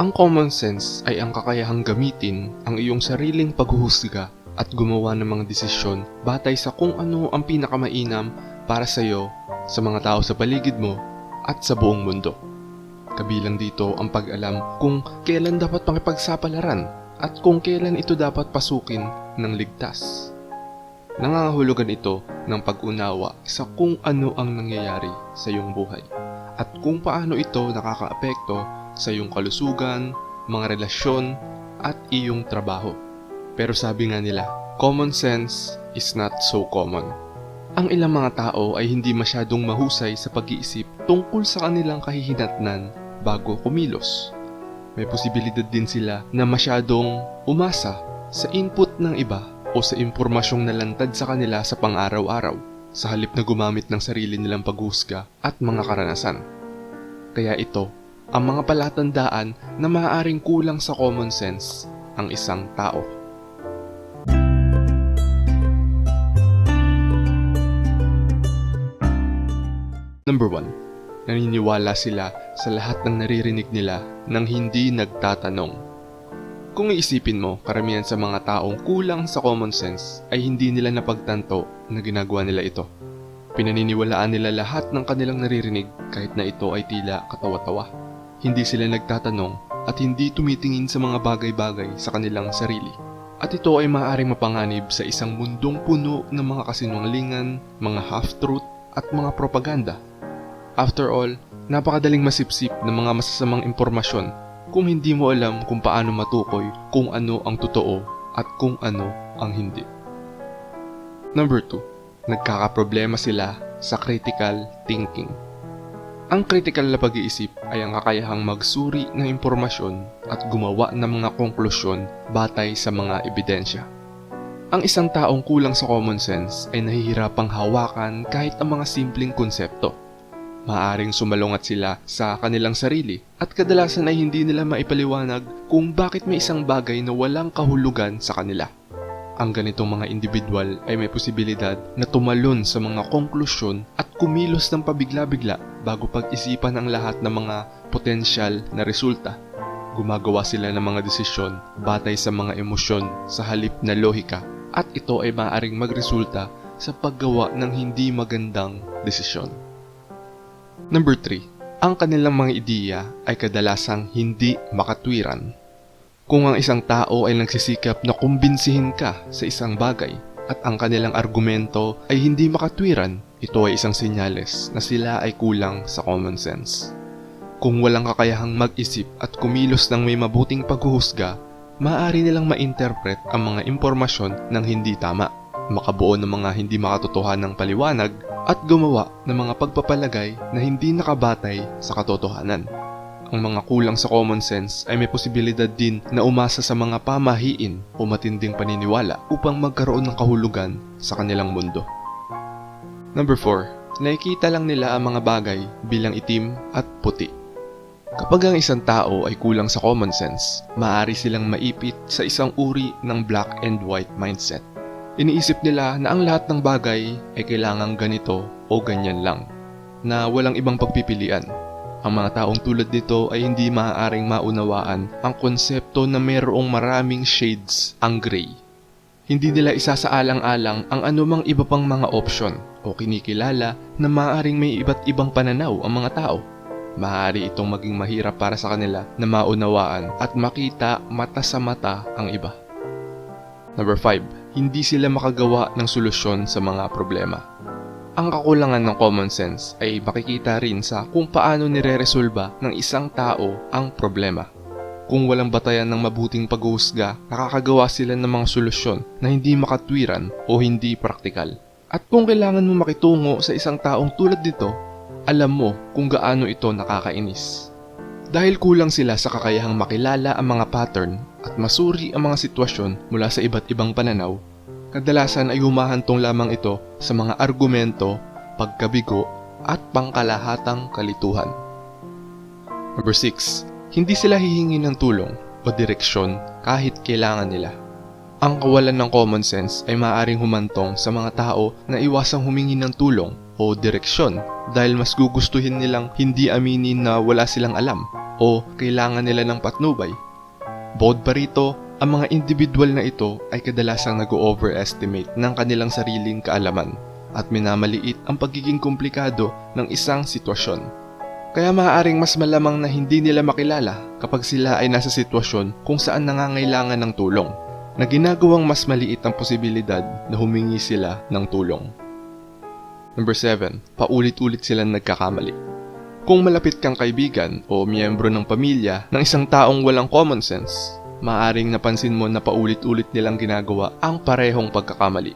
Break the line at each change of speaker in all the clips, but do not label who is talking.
Ang common sense ay ang kakayahang gamitin ang iyong sariling paghuhusga at gumawa ng mga desisyon batay sa kung ano ang pinakamainam para sa iyo, sa mga tao sa paligid mo, at sa buong mundo. Kabilang dito ang pag-alam kung kailan dapat makipagsapalaran at kung kailan ito dapat pasukin ng ligtas. Nangangahulugan ito ng pag-unawa sa kung ano ang nangyayari sa iyong buhay at kung paano ito nakakaapekto sa iyong kalusugan, mga relasyon, at iyong trabaho. Pero sabi nga nila, common sense is not so common. Ang ilang mga tao ay hindi masyadong mahusay sa pag-iisip tungkol sa kanilang kahihinatnan bago kumilos. May posibilidad din sila na masyadong umasa sa input ng iba o sa impormasyong nalantad sa kanila sa pang-araw-araw sa halip na gumamit ng sarili nilang paghusga at mga karanasan. Kaya ito, ang mga palatandaan na maaaring kulang sa common sense ang isang tao. Number 1. Naniniwala sila sa lahat ng naririnig nila nang hindi nagtatanong. Kung iisipin mo, karamihan sa mga taong kulang sa common sense ay hindi nila napagtanto na ginagawa nila ito. Pinaniniwalaan nila lahat ng kanilang naririnig kahit na ito ay tila katawa-tawa. Hindi sila nagtatanong at hindi tumitingin sa mga bagay-bagay sa kanilang sarili. At ito ay maaaring mapanganib sa isang mundong puno ng mga kasinungalingan, mga half-truth at mga propaganda. After all, napakadaling masipsip ng mga masasamang impormasyon kung hindi mo alam kung paano matukoy kung ano ang totoo at kung ano ang hindi. Number 2. Nagkakaproblema sila sa critical thinking. Ang critical na pag-iisip ay ang kakayahang magsuri ng impormasyon at gumawa ng mga konklusyon batay sa mga ebidensya. Ang isang taong kulang sa common sense ay nahihirapang hawakan kahit ang mga simpleng konsepto. Maaring sumalungat sila sa kanilang sarili at kadalasan ay hindi nila maipaliwanag kung bakit may isang bagay na walang kahulugan sa kanila. Ang ganitong mga individual ay may posibilidad na tumalon sa mga konklusyon at kumilos ng pabigla-bigla bago pag-isipan ang lahat ng mga potensyal na resulta. Gumagawa sila ng mga desisyon batay sa mga emosyon sa halip na lohika at ito ay maaaring magresulta sa paggawa ng hindi magandang desisyon. Number 3. Ang kanilang mga ideya ay kadalasang hindi makatwiran. Kung ang isang tao ay nagsisikap na kumbinsihin ka sa isang bagay at ang kanilang argumento ay hindi makatwiran, ito ay isang senyales na sila ay kulang sa common sense. Kung walang kakayahang mag-isip at kumilos ng may mabuting paghuhusga, maaari nilang ma-interpret ang mga impormasyon ng hindi tama, makabuo ng mga hindi makatotohanang paliwanag, at gumawa ng mga pagpapalagay na hindi nakabatay sa katotohanan. Ang mga kulang sa common sense ay may posibilidad din na umasa sa mga pamahiin o matinding paniniwala upang magkaroon ng kahulugan sa kanilang mundo. Number 4. Nakikita lang nila ang mga bagay bilang itim at puti. Kapag ang isang tao ay kulang sa common sense, maaari silang maipit sa isang uri ng black and white mindset. Iniisip nila na ang lahat ng bagay ay kailangang ganito o ganyan lang, na walang ibang pagpipilian. Ang mga taong tulad nito ay hindi maaaring maunawaan ang konsepto na mayroong maraming shades ang gray. Hindi nila isasaalang-alang ang anumang iba pang mga option o kinikilala na maaaring may iba't ibang pananaw ang mga tao. Maaari itong maging mahirap para sa kanila na maunawaan at makita mata sa mata ang iba. Number 5. Hindi sila makagawa ng solusyon sa mga problema. Ang kakulangan ng common sense ay makikita rin sa kung paano nire-resolba ng isang tao ang problema. Kung walang batayan ng mabuting paghuhusga, nakakagawa sila ng mga solusyon na hindi makatwiran o hindi praktikal. At kung kailangan mo makitungo sa isang taong tulad nito, alam mo kung gaano ito nakakainis. Dahil kulang sila sa kakayahang makilala ang mga pattern at masuri ang mga sitwasyon mula sa iba't ibang pananaw, kadalasan ay humahantong lamang ito sa mga argumento, pagkabigo, at pangkalahatang kalituhan. Number 6. Hindi sila hihingi ng tulong o direksyon kahit kailangan nila. Ang kawalan ng common sense ay maaaring humantong sa mga tao na iwasang humingi ng tulong o direksyon dahil mas gugustuhin nilang hindi aminin na wala silang alam o kailangan nila ng patnubay. Bukod pa rito, ang mga individual na ito ay kadalasang nag-overestimate ng kanilang sariling kaalaman at minamaliit ang pagiging komplikado ng isang sitwasyon. Kaya maaaring mas malamang na hindi nila makilala kapag sila ay nasa sitwasyon kung saan nangangailangan ng tulong, na ginagawang mas maliit ang posibilidad na humingi sila ng tulong. Number 7. Paulit-ulit silang nagkakamali. Kung malapit kang kaibigan o miyembro ng pamilya ng isang taong walang common sense, maaaring napansin mo na paulit-ulit nilang ginagawa ang parehong pagkakamali.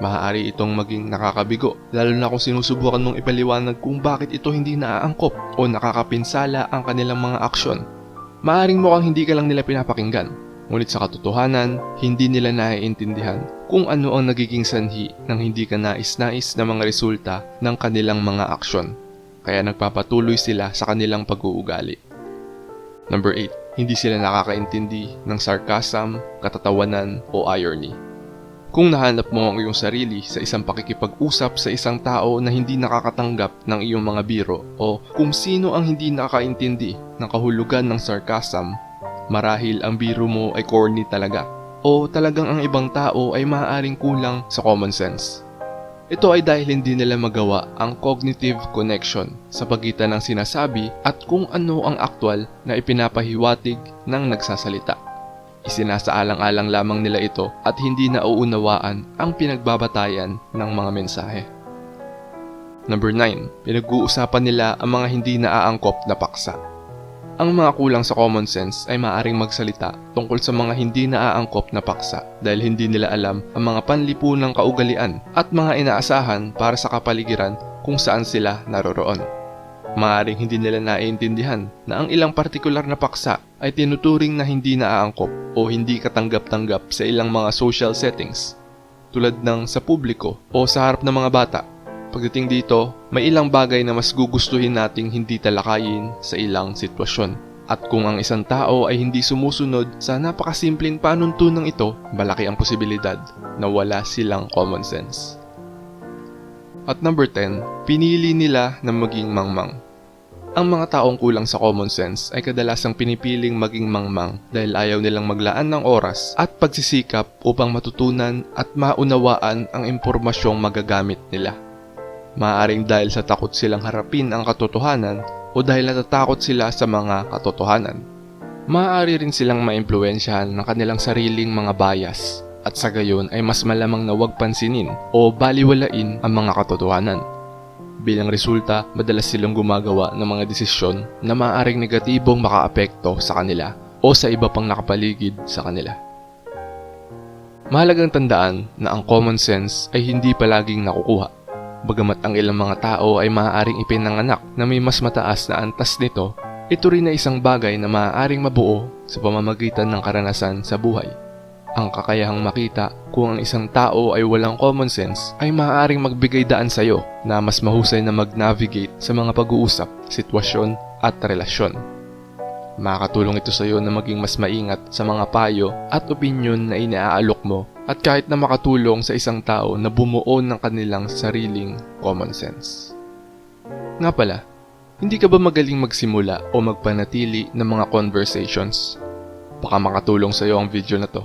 Maaari itong maging nakakabigo, lalo na kung sinusubukan mong ipaliwanag kung bakit ito hindi naaangkop o nakakapinsala ang kanilang mga aksyon. Maaring mukhang hindi ka lang nila pinapakinggan, ngunit sa katotohanan, hindi nila naiintindihan kung ano ang nagiging sanhi ng hindi ka nais-nais na mga resulta ng kanilang mga aksyon. Kaya nagpapatuloy sila sa kanilang pag-uugali. Number 8. Hindi sila nakakaintindi ng sarcasm, katatawanan o irony. Kung nahanap mo ang iyong sarili sa isang pakikipag-usap sa isang tao na hindi nakakatanggap ng iyong mga biro o kung sino ang hindi nakakaintindi ng kahulugan ng sarcasm, marahil ang biro mo ay corny talaga o talagang ang ibang tao ay maaaring kulang sa common sense. Ito ay dahil hindi nila magawa ang cognitive connection sa pagitan ng sinasabi at kung ano ang aktwal na ipinapahiwatig ng nagsasalita. Isinasaalang-alang lamang nila ito at hindi nauunawaan ang pinagbabatayan ng mga mensahe. Number 9. Pinag-uusapan nila ang mga hindi naaangkop na paksa. Ang mga kulang sa common sense ay maaaring magsalita tungkol sa mga hindi naaangkop na paksa dahil hindi nila alam ang mga panlipunang kaugalian at mga inaasahan para sa kapaligiran kung saan sila naroroon. Maaring hindi nila naiintindihan na ang ilang partikular na paksa ay tinuturing na hindi naaangkop o hindi katanggap-tanggap sa ilang mga social settings tulad ng sa publiko o sa harap ng mga bata. Pagdating dito, may ilang bagay na mas gugustuhin nating hindi talakayin sa ilang sitwasyon. At kung ang isang tao ay hindi sumusunod sa napakasimpleng panuntunang ito, malaki ang posibilidad na wala silang common sense. At number 10, pinili nila na maging mangmang. Ang mga taong kulang sa common sense ay kadalasang pinipiling maging mangmang dahil ayaw nilang maglaan ng oras at pagsisikap upang matutunan at maunawaan ang impormasyong magagamit nila. Maaring dahil sa takot silang harapin ang katotohanan o dahil natatakot sila sa mga katotohanan. Maaari rin silang maimpluensyahan ng kanilang sariling mga bias at sa gayon ay mas malamang na huwag pansinin o baliwalain ang mga katotohanan. Bilang resulta, madalas silang gumagawa ng mga desisyon na maaaring negatibong makaapekto sa kanila o sa iba pang nakapaligid sa kanila. Mahalagang tandaan na ang common sense ay hindi palaging nakukuha. Bagamat ang ilang mga tao ay maaaring ipinanganak na may mas mataas na antas nito, ito rin ay isang bagay na maaaring mabuo sa pamamagitan ng karanasan sa buhay. Ang kakayahang makita kung ang isang tao ay walang common sense ay maaaring magbigay daan sa iyo na mas mahusay na mag-navigate sa mga pag-uusap, sitwasyon at relasyon. Makakatulong ito sa iyo na maging mas maingat sa mga payo at opinyon na iniaalok mo at kahit na makatulong sa isang tao na bumuo ng kanilang sariling common sense. Nga pala, hindi ka ba magaling magsimula o magpanatili ng mga conversations? Baka makatulong sa iyo ang video na to.